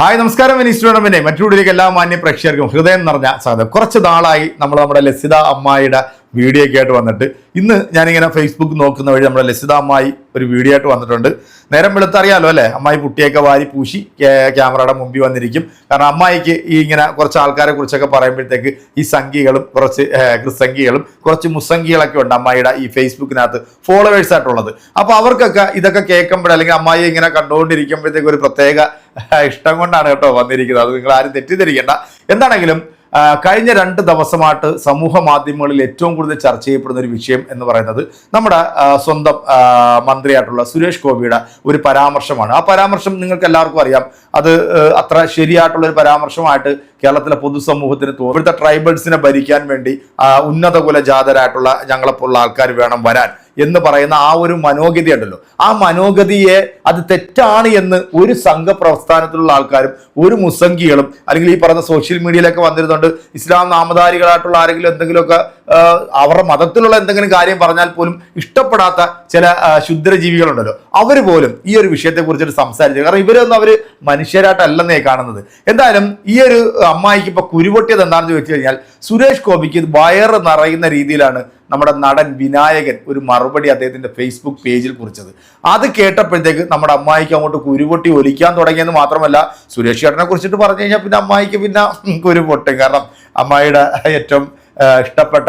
Hi നമസ്കാരം. Minister സ്റ്റുഡന്റിന്റെ മറ്റൊരുവിലേക്ക് എല്ലാ മാന്യ പ്രേക്ഷകർക്കും ഹൃദയം നിറഞ്ഞ സ്വാഗതം. കുറച്ച് നാളായി നമ്മൾ നമ്മുടെ ലസിത അമ്മായിയുടെ വീഡിയോ ഒക്കെ ആയിട്ട് വന്നിട്ട്. ഇന്ന് ഞാനിങ്ങനെ ഫേസ്ബുക്ക് നോക്കുന്ന വഴി നമ്മുടെ ലസിത അമ്മായി ഒരു വീഡിയോ ആയിട്ട് വന്നിട്ടുണ്ട്. നേരം വെളുത്തറിയാലോ അല്ലേ? അമ്മായി പുട്ടിയൊക്കെ വാരി പൂശി ക്യാമറയുടെ മുമ്പിൽ വന്നിരിക്കും. കാരണം അമ്മായിക്ക് ഈ ഇങ്ങനെ കുറച്ച് ആൾക്കാരെ കുറിച്ചൊക്കെ പറയുമ്പോഴത്തേക്ക് ഈ സംഖ്യകളും കുറച്ച് ക്രിസംഖ്യകളും കുറച്ച് മുസംഖ്യകളൊക്കെ ഉണ്ട് അമ്മായിയുടെ ഈ ഫേസ്ബുക്കിനകത്ത് ഫോളോവേഴ്സ് ആയിട്ടുള്ളത്. അപ്പോൾ അവർക്കൊക്കെ ഇതൊക്കെ കേൾക്കുമ്പോൾ അല്ലെങ്കിൽ അമ്മായി ഇങ്ങനെ കണ്ടുകൊണ്ടിരിക്കുമ്പോഴത്തേക്ക് ഒരു പ്രത്യേക ഇഷ്ടം കൊണ്ടാണ് കേട്ടോ വന്നിരിക്കുന്നത്. അത് നിങ്ങൾ ആരും തെറ്റിദ്ധരിക്കേണ്ട. എന്താണെങ്കിലും കഴിഞ്ഞ രണ്ട് ദിവസമായിട്ട് സമൂഹ മാധ്യമങ്ങളിൽ ഏറ്റവും കൂടുതൽ ചർച്ച ചെയ്യപ്പെടുന്ന ഒരു വിഷയം എന്ന് പറയുന്നത് നമ്മുടെ സ്വന്തം മന്ത്രിയായിട്ടുള്ള സുരേഷ് ഗോപിയുടെ ഒരു പരാമർശമാണ്. ആ പരാമർശം നിങ്ങൾക്ക് എല്ലാവർക്കും അറിയാം. അത് അത്ര ശരിയായിട്ടുള്ള ഒരു പരാമർശമായിട്ട് കേരളത്തിലെ പൊതുസമൂഹത്തിന് തോന്നും. ഇവിടുത്തെ ട്രൈബൽസിനെ ഭരിക്കാൻ വേണ്ടി ഉന്നത കുലജാതരായിട്ടുള്ള ഞങ്ങളെപ്പോലുള്ള ആൾക്കാർ വേണം വരാൻ. എന്ന് പറയുന്ന ആ ഒരു മനോഗതി ഉണ്ടല്ലോ. ആ മനോഗതിയെ അത് തെറ്റാണ് എന്ന് ഒരു സംഘപ്രസ്ഥാനത്തിലുള്ള ആൾക്കാരും ഒരു മുസംഗികളും അല്ലെങ്കിൽ ഈ പറഞ്ഞ സോഷ്യൽ മീഡിയയിലൊക്കെ വന്നിരുന്നുണ്ട്. ഇസ്ലാം നാമധാരികളായിട്ടുള്ള ആരെങ്കിലും എന്തെങ്കിലുമൊക്കെ അവരുടെ മതത്തിലുള്ള എന്തെങ്കിലും കാര്യം പറഞ്ഞാൽ പോലും ഇഷ്ടപ്പെടാത്ത ചില ശുദ്രജീവികളുണ്ടല്ലോ അവർ പോലും ഈ ഒരു വിഷയത്തെ കുറിച്ചിട്ട് സംസാരിച്ചു കാരണം ഇവരൊന്നും അവർ മനുഷ്യരായിട്ടല്ലെന്നേ കാണുന്നത്. എന്തായാലും ഈ ഒരു അമ്മായിക്ക് ഇപ്പൊ കുരുപൊട്ടിയത് എന്താണെന്ന് ചോദിച്ചു കഴിഞ്ഞാൽ സുരേഷ് ഗോപിക്ക് വയറ് നിറയുന്ന രീതിയിലാണ് നമ്മുടെ നടൻ വിനായകൻ ഒരു മറുപടി അദ്ദേഹത്തിന്റെ ഫേസ്ബുക്ക് പേജിൽ കുറിച്ചത്. അത് കേട്ടപ്പോഴത്തേക്ക് നമ്മുടെ അമ്മായിക്ക് അങ്ങോട്ട് കുരുപൊട്ടി ഒലിക്കാൻ തുടങ്ങിയെന്ന് മാത്രമല്ല സുരേഷ് ചേട്ടനെ കുറിച്ചിട്ട് പറഞ്ഞു കഴിഞ്ഞാൽ പിന്നെ അമ്മായിക്ക് പിന്നെ കുരുപൊട്ടും. കാരണം അമ്മായിയുടെ ഏറ്റവും ഇഷ്ടപ്പെട്ട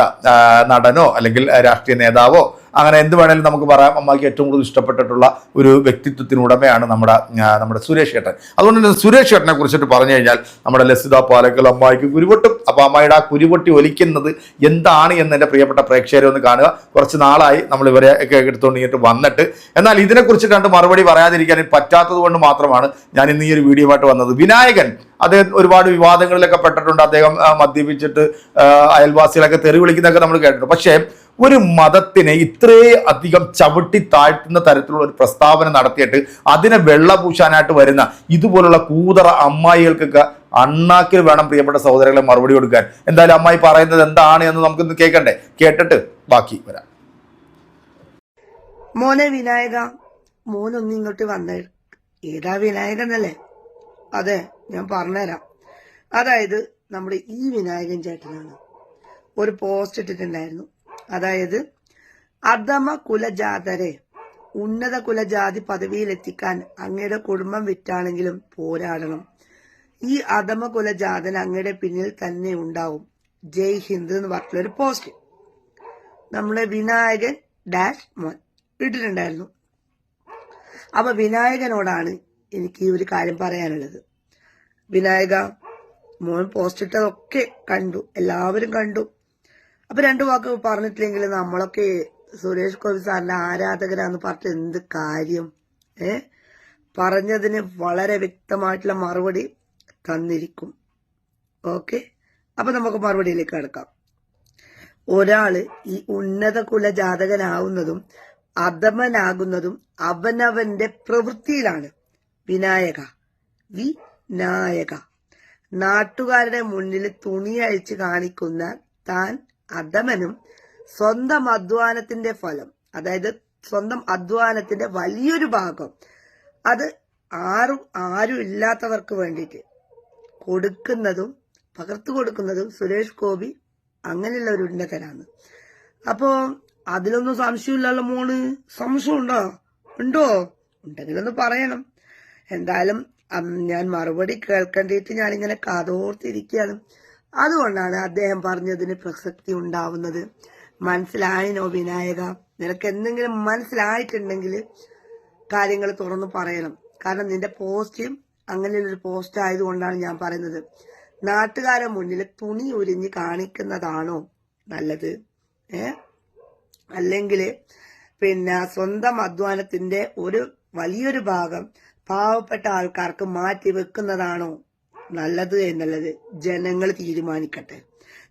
നടനോ അല്ലെങ്കിൽ രാഷ്ട്രീയ നേതാവോ അങ്ങനെ എന്ത് വേണേലും നമുക്ക് പറയാം. അമ്മയ്ക്ക് ഏറ്റവും കൂടുതൽ ഇഷ്ടപ്പെട്ടിട്ടുള്ള ഒരു വ്യക്തിത്വത്തിനുടമയാണ് നമ്മുടെ നമ്മുടെ സുരേഷ് ഏട്ടൻ. അതുകൊണ്ട് തന്നെ സുരേഷ് ഏട്ടനെ കുറിച്ചിട്ട് പറഞ്ഞു കഴിഞ്ഞാൽ നമ്മുടെ ലസിത പാലക്കൽ അമ്മായിക്ക് കുരുവട്ടും അപ്പോൾ അമ്മായിയുടെ ആ കുരുവട്ടി ഒലിക്കുന്നത് എന്താണ് എന്ന് എന്റെ പ്രിയപ്പെട്ട പ്രേക്ഷകരെ ഒന്ന് കാണുക. കുറച്ച് നാളായി നമ്മൾ ഇവരെ ഒക്കെ എടുത്തുകൊണ്ട് വന്നിട്ട്. എന്നാൽ ഇതിനെക്കുറിച്ച് കണ്ട് മറുപടി പറയാതിരിക്കാൻ പറ്റാത്തത് കൊണ്ട് മാത്രമാണ് ഞാൻ ഇന്ന് ഈ ഒരു വീഡിയോ ആയിട്ട് വന്നത്. വിനായകൻ അദ്ദേഹം ഒരുപാട് വിവാദങ്ങളിലൊക്കെ പെട്ടിട്ടുണ്ട്. അദ്ദേഹം മദ്യപിച്ചിട്ട് അയൽവാസികളൊക്കെ തെറി വിളിക്കുന്നതൊക്കെ നമ്മൾ കേട്ടിട്ടുണ്ട്. പക്ഷേ ഒരു മതത്തിനെ ഇത്രേ അധികം ചവിട്ടി താഴ്ത്തുന്ന തരത്തിലുള്ള ഒരു പ്രസ്താവന നടത്തിയിട്ട് അതിനെ വെള്ളപൂശാനായിട്ട് വരുന്ന ഇതുപോലുള്ള കൂതറ അമ്മായികൾക്കൊക്കെ അണ്ണാക്കിൽ വേണം പ്രിയപ്പെട്ട സഹോദരങ്ങളെ മറുപടി കൊടുക്കാൻ. എന്തായാലും അമ്മായി പറയുന്നത് എന്താണ് എന്ന് നമുക്കൊന്ന് കേൾക്കണ്ടേ കേട്ടിട്ട് ബാക്കി വരാം. മോനെ വിനായക മോനൊന്നും ഇങ്ങോട്ട് വന്നേ. ഏതാ വിനായകനല്ലേ? അതെ ഞാൻ പറഞ്ഞുതരാം. അതായത് നമ്മുടെ ഈ വിനായകൻ ചേട്ടനാണ്. ഒരു പോസ്റ്റ് ഇട്ടിട്ടുണ്ടായിരുന്നു. അതായത് അധമ കുലജാതരെ ഉന്നത കുലജാതി പദവിയിലെത്തിക്കാൻ അങ്ങയുടെ കുടുംബം വിറ്റാണെങ്കിലും പോരാടണം. ഈ അധമ കുലജാതൻ അങ്ങയുടെ പിന്നിൽ തന്നെ ഉണ്ടാവും. ജയ് ഹിന്ദ് എന്ന് പറഞ്ഞിട്ടുള്ളൊരു പോസ്റ്റ് നമ്മളെ വിനായകൻ ഡാഷ് മോൻ ഇട്ടിട്ടുണ്ടായിരുന്നു. അപ്പൊ വിനായകനോടാണ് എനിക്ക് ഈ ഒരു കാര്യം പറയാനുള്ളത്. വിനായക മോൻ പോസ്റ്റ് ഇട്ടതൊക്കെ കണ്ടു. എല്ലാവരും കണ്ടു. അപ്പൊ രണ്ടു വാക്ക് പറഞ്ഞിട്ടില്ലെങ്കിൽ നമ്മളൊക്കെ സുരേഷ് ഗോപി സാറിന്റെ ആരാധകരാന്ന് പറഞ്ഞിട്ട് എന്ത് കാര്യം? ഏ? പറഞ്ഞതിന് വളരെ വ്യക്തമായിട്ടുള്ള മറുപടി തന്നിരിക്കും. ഓക്കെ? അപ്പൊ നമുക്ക് മറുപടിയിലേക്ക് കിടക്കാം. ഒരാൾ ഈ ഉന്നത കുല ജാതകനാവുന്നതും അധമനാകുന്നതും അവനവന്റെ പ്രവൃത്തിയിലാണ്. വിനായക. വിനായക. നാട്ടുകാരുടെ മുന്നിൽ തുണി കാണിക്കുന്ന താൻ അധമനും സ്വന്തം അധ്വാനത്തിന്റെ ഫലം അതായത് സ്വന്തം അധ്വാനത്തിന്റെ വലിയൊരു ഭാഗം അത് ആരും ആരും ഇല്ലാത്തവർക്ക് വേണ്ടിയിട്ട് കൊടുക്കുന്നതും പകർത്തു കൊടുക്കുന്നതും സുരേഷ് ഗോപി അങ്ങനെയുള്ള ഒരു ഉന്നതനാണ് അപ്പോ അതിലൊന്നും സംശയമില്ലല്ലോ മോൾ? സംശയം ഉണ്ടോ? ഉണ്ടോ ഉണ്ടെങ്കിലൊന്ന് പറയണം. എന്തായാലും ഞാൻ മറുപടി കേൾക്കേണ്ടിയിട്ട് ഞാനിങ്ങനെ കാതോർത്തിരിക്കുകയാണ്. അതുകൊണ്ടാണ് അദ്ദേഹം പറഞ്ഞതിന് പ്രസക്തി ഉണ്ടാവുന്നത്. മനസ്സിലായിനോ വിനായക? നിനക്ക് എന്തെങ്കിലും മനസ്സിലായിട്ടുണ്ടെങ്കിൽ കാര്യങ്ങൾ തുറന്നു പറയണം. കാരണം നിന്റെ പോസ്റ്റ് അങ്ങനെയുള്ളൊരു പോസ്റ്റ് ആയതുകൊണ്ടാണ് ഞാൻ പറയുന്നത്. നാട്ടുകാരെ മുന്നിൽ തുണി ഉരിഞ്ഞ് കാണിക്കുന്നതാണോ നല്ലത്? ഏ? അല്ലെങ്കിൽ പിന്നെ സ്വന്തം അധ്വാനത്തിന്റെ ഒരു വലിയൊരു ഭാഗം പാവപ്പെട്ട ആൾക്കാർക്ക് മാറ്റി വെക്കുന്നതാണോ നല്ലത് എന്നുള്ളത് ജനങ്ങൾ തീരുമാനിക്കട്ടെ.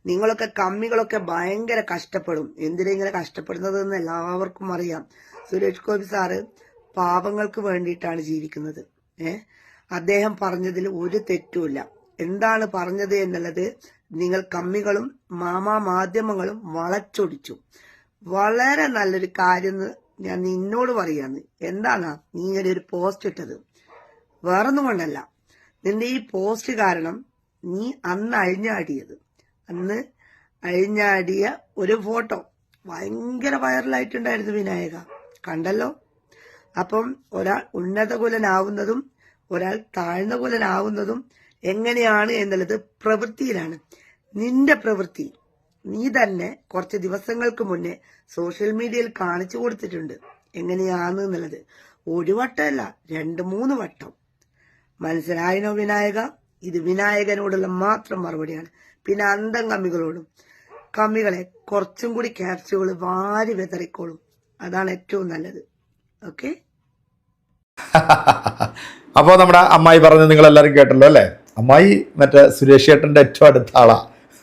നിങ്ങളൊക്കെ കമ്മികളൊക്കെ ഭയങ്കര കഷ്ടപ്പെടും. എന്തിനാ ഇങ്ങനെ കഷ്ടപ്പെടുന്നത് എന്ന് എല്ലാവർക്കും അറിയാം. സുരേഷ് ഗോപി സാറ് പാവങ്ങൾക്ക് വേണ്ടിയിട്ടാണ് ജീവിക്കുന്നത്. ഏ? അദ്ദേഹം പറഞ്ഞതിൽ ഒരു തെറ്റുമില്ല. എന്താണ് പറഞ്ഞത് എന്നുള്ളത് നിങ്ങൾ കമ്മികളും മാമാ മാധ്യമങ്ങളും വളച്ചൊടിച്ചു. വളരെ നല്ലൊരു കാര്യം ഞാൻ നിന്നോട് പറയാന്ന്. എന്താണ് നീ ഇങ്ങനെ ഒരു പോസ്റ്റ് ഇട്ടത്? വേറൊന്നും കൊണ്ടല്ല. നിന്റെ ഈ പോസ്റ്റ് കാരണം നീ അന്ന് അഴിഞ്ഞാടിയത്. അന്ന് അഴിഞ്ഞാടിയ ഒരു ഫോട്ടോ ഭയങ്കര വൈറലായിട്ടുണ്ടായിരുന്നു വിനായക. കണ്ടല്ലോ? അപ്പം ഒരാൾ ഉന്നത കുലനാവുന്നതും ഒരാൾ താഴ്ന്ന കുലനാവുന്നതും എങ്ങനെയാണ് എന്നുള്ളത് പ്രവൃത്തിയിലാണ്. നിന്റെ പ്രവൃത്തി നീ തന്നെ കുറച്ച് ദിവസങ്ങൾക്ക് മുന്നേ സോഷ്യൽ മീഡിയയിൽ കാണിച്ചു കൊടുത്തിട്ടുണ്ട്. എങ്ങനെയാണ് എന്നുള്ളത് ഒരു വട്ടമല്ല രണ്ട് മൂന്ന് വട്ടം. മനസ്സിലായനോ വിനായക? ഇത് വിനായകനോടുള്ള മാത്രം മറുപടിയാണ്. പിന്നെ അന്തം കമ്മികളോടും. കമ്മികളെ കുറച്ചും കൂടി ക്യാപ്സ്യൂൾ വാരി വിതറിക്കോളും. അതാണ് ഏറ്റവും നല്ലത്. ഓക്കെ? അപ്പോൾ നമ്മുടെ അമ്മായി പറഞ്ഞത് നിങ്ങൾ എല്ലാവരും കേട്ടല്ലോ അല്ലേ? അമ്മായി മറ്റേ സുരേഷ് ചേട്ടന്റെ ഏറ്റവും അടുത്ത ആളാ.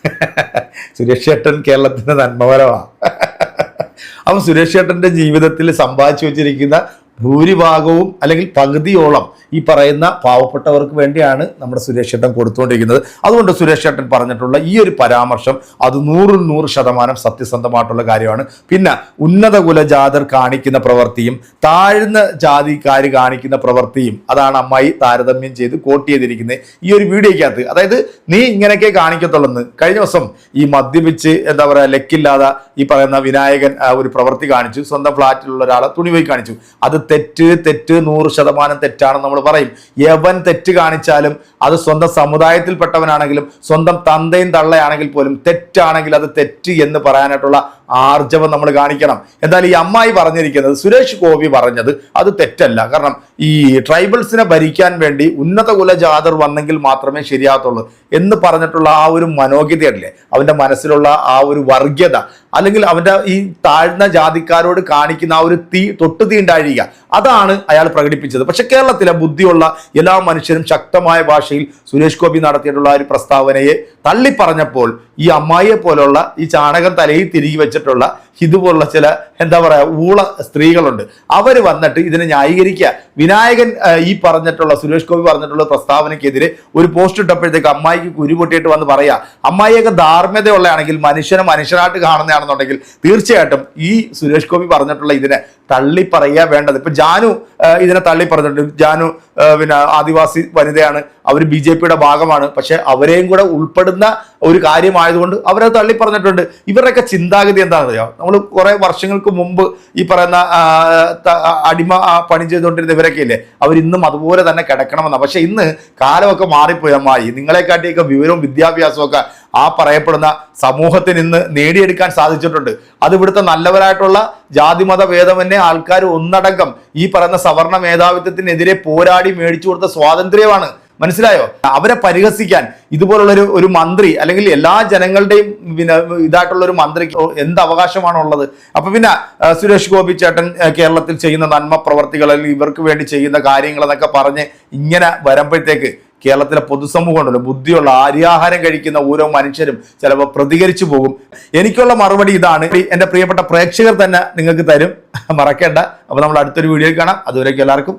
സുരേഷ് ചേട്ടൻ കേരളത്തിന്റെ നന്മപരമാ. അപ്പം സുരേഷ് ചേട്ടന്റെ ജീവിതത്തിൽ സമ്പാദിച്ചു വെച്ചിരിക്കുന്ന ഭൂരിഭാഗവും അല്ലെങ്കിൽ പകുതിയോളം ഈ പറയുന്ന പാവപ്പെട്ടവർക്ക് വേണ്ടിയാണ് നമ്മുടെ സുരേഷ് ചേട്ടൻ കൊടുത്തുകൊണ്ടിരിക്കുന്നത്. അതുകൊണ്ട് സുരേഷ് ചേട്ടൻ പറഞ്ഞിട്ടുള്ള ഈ ഒരു പരാമർശം അത് നൂറിൽ നൂറ് ശതമാനം സത്യസന്ധമായിട്ടുള്ള കാര്യമാണ്. പിന്നെ ഉന്നത കുലജാതർ കാണിക്കുന്ന പ്രവൃത്തിയും താഴ്ന്ന ജാതിക്കാർ കാണിക്കുന്ന പ്രവൃത്തിയും അതാണ് അമ്മായി താരതമ്യം ചെയ്ത് കോട്ട് ചെയ്തിരിക്കുന്നത് ഈ ഒരു വീഡിയോയ്ക്കകത്ത്. അതായത് നീ ഇങ്ങനെയൊക്കെ കാണിക്കത്തുള്ളെന്ന് കഴിഞ്ഞ ദിവസം ഈ മദ്യപിച്ച് എന്താ പറയുക ലെക്കില്ലാതെ ഈ പറയുന്ന വിനായകൻ ഒരു പ്രവൃത്തി കാണിച്ചു. സ്വന്തം ഫ്ലാറ്റിലുള്ള ഒരാളെ തുണി പോയി കാണിച്ചു. അത് തെറ്റ് തെറ്റ് നൂറ് ശതമാനം തെറ്റാണെന്ന് നമ്മൾ പറയും. എവൻ തെറ്റ് കാണിച്ചാലും അത് സ്വന്തം സമുദായത്തിൽപ്പെട്ടവനാണെങ്കിലും സ്വന്തം തന്തയും തള്ളയാണെങ്കിൽ പോലും തെറ്റാണെങ്കിൽ അത് തെറ്റ് എന്ന് പറയാനായിട്ടുള്ള ആർജവം നമ്മൾ കാണിക്കണം. എന്നാൽ ഈ അമ്മായി പറഞ്ഞിരിക്കുന്നത് സുരേഷ് ഗോപി പറഞ്ഞത് അത് തെറ്റല്ല. കാരണം ഈ ട്രൈബൽസിനെ ഭരിക്കാൻ വേണ്ടി ഉന്നത കുലജാതർ വന്നെങ്കിൽ മാത്രമേ ശരിയാകത്തുള്ളൂ എന്ന് പറഞ്ഞിട്ടുള്ള ആ ഒരു മനോഗ്യതയല്ലേ അവന്റെ മനസ്സിലുള്ള ആ ഒരു വർഗ്യത അല്ലെങ്കിൽ അവന്റെ ഈ താഴ്ന്ന ജാതിക്കാരോട് കാണിക്കുന്ന ആ ഒരു തീ തൊട്ടു തീണ്ടാഴിക അതാണ് അയാൾ പ്രകടിപ്പിച്ചത്. പക്ഷെ കേരളത്തിലെ ബുദ്ധിയുള്ള എല്ലാ മനുഷ്യരും ശക്തമായ ഭാഷയിൽ സുരേഷ് ഗോപി നടത്തിയിട്ടുള്ള ഒരു പ്രസ്താവനയെ തള്ളിപ്പറഞ്ഞപ്പോൾ ഈ അമ്മായിയെ പോലുള്ള ഈ ചാണകം തലയിൽ തിരികെ വെച്ചിട്ടുള്ള ഇതുപോലുള്ള ചില എന്താ പറയുക ഊള സ്ത്രീകളുണ്ട്. അവർ വന്നിട്ട് ഇതിനെ ന്യായീകരിക്കുക. വിനായകൻ ഈ പറഞ്ഞിട്ടുള്ള സുരേഷ് ഗോപി പറഞ്ഞിട്ടുള്ള പ്രസ്താവനയ്ക്കെതിരെ ഒരു പോസ്റ്റ് ഇട്ടപ്പോഴത്തേക്ക് അമ്മായിക്ക് കുരു പൊട്ടിയിട്ട് വന്ന് പറയാ അമ്മായിയൊക്കെ ധാർമ്മ്യതയുള്ളതാണെങ്കിൽ മനുഷ്യനെ മനുഷ്യനായിട്ട് കാണുന്നതാണെന്നുണ്ടെങ്കിൽ തീർച്ചയായിട്ടും ഈ സുരേഷ് ഗോപി പറഞ്ഞിട്ടുള്ള ഇതിനെ തള്ളി പറയുക വേണ്ടത്. ഇപ്പം ജാനു ഇതിനെ തള്ളി പറഞ്ഞിട്ടുണ്ട് ജാനു പിന്നെ ആദിവാസി വനിതയാണ്. അവർ ബി ജെ പിയുടെ ഭാഗമാണ്. പക്ഷെ അവരെയും കൂടെ ഉൾപ്പെടുന്ന ഒരു കാര്യമായതുകൊണ്ട് അവരത് തള്ളി പറഞ്ഞിട്ടുണ്ട് ഇവരുടെയൊക്കെ ചിന്താഗതി എന്താണെന്ന് അറിയാം നമ്മൾ കുറെ വർഷങ്ങൾക്ക് മുമ്പ് ഈ പറയുന്ന അടിമ പണി ചെയ്തുകൊണ്ടിരുന്ന ഇവരൊക്കെ ഇല്ലേ? അവർ ഇന്നും അതുപോലെ തന്നെ കിടക്കണമെന്നാണ്. പക്ഷെ ഇന്ന് കാലമൊക്കെ മാറിപ്പോയി അമ്മായി. നിങ്ങളെക്കാട്ടിയൊക്കെ വിവരവും വിദ്യാഭ്യാസവും ഒക്കെ ആ പറയപ്പെടുന്ന സമൂഹത്തിന് ഇന്ന് നേടിയെടുക്കാൻ സാധിച്ചിട്ടുണ്ട്. അത് ഇവിടുത്തെ നല്ലവരായിട്ടുള്ള ജാതിമത ഭേദമന്യേ ആൾക്കാർ ഒന്നടങ്കം ഈ പറയുന്ന സവർണ മേധാവിത്വത്തിനെതിരെ പോരാടി മേടിച്ചു കൊടുത്ത സ്വാതന്ത്ര്യമാണ് മനസ്സിലായോ? അവരെ പരിഹസിക്കാൻ ഇതുപോലുള്ളൊരു ഒരു മന്ത്രി അല്ലെങ്കിൽ എല്ലാ ജനങ്ങളുടെയും പിന്നെ ഇതായിട്ടുള്ള ഒരു മന്ത്രിക്ക് എന്ത് അവകാശമാണുള്ളത്? അപ്പൊ പിന്നെ സുരേഷ് ഗോപി ചേട്ടൻ കേരളത്തിൽ ചെയ്യുന്ന നന്മ പ്രവർത്തികൾ അല്ലെങ്കിൽ ഇവർക്ക് വേണ്ടി ചെയ്യുന്ന കാര്യങ്ങൾ എന്നൊക്കെ പറഞ്ഞ് ഇങ്ങനെ വരുമ്പോഴത്തേക്ക് കേരളത്തിലെ പൊതുസമൂഹം ഉണ്ടല്ലോ ബുദ്ധിയുള്ള ആര്യാഹാരം കഴിക്കുന്ന ഓരോ മനുഷ്യരും ചിലപ്പോൾ പ്രതികരിച്ചു പോകും. എനിക്കുള്ള മറുപടി ഇതാണ്. എന്റെ പ്രിയപ്പെട്ട പ്രേക്ഷകർ തന്നെ നിങ്ങൾക്ക് തരും. മറക്കേണ്ട. അപ്പോൾ നമ്മൾ അടുത്തൊരു വീഡിയോയിൽ കാണാം. അതുവരേക്കും എല്ലാവർക്കും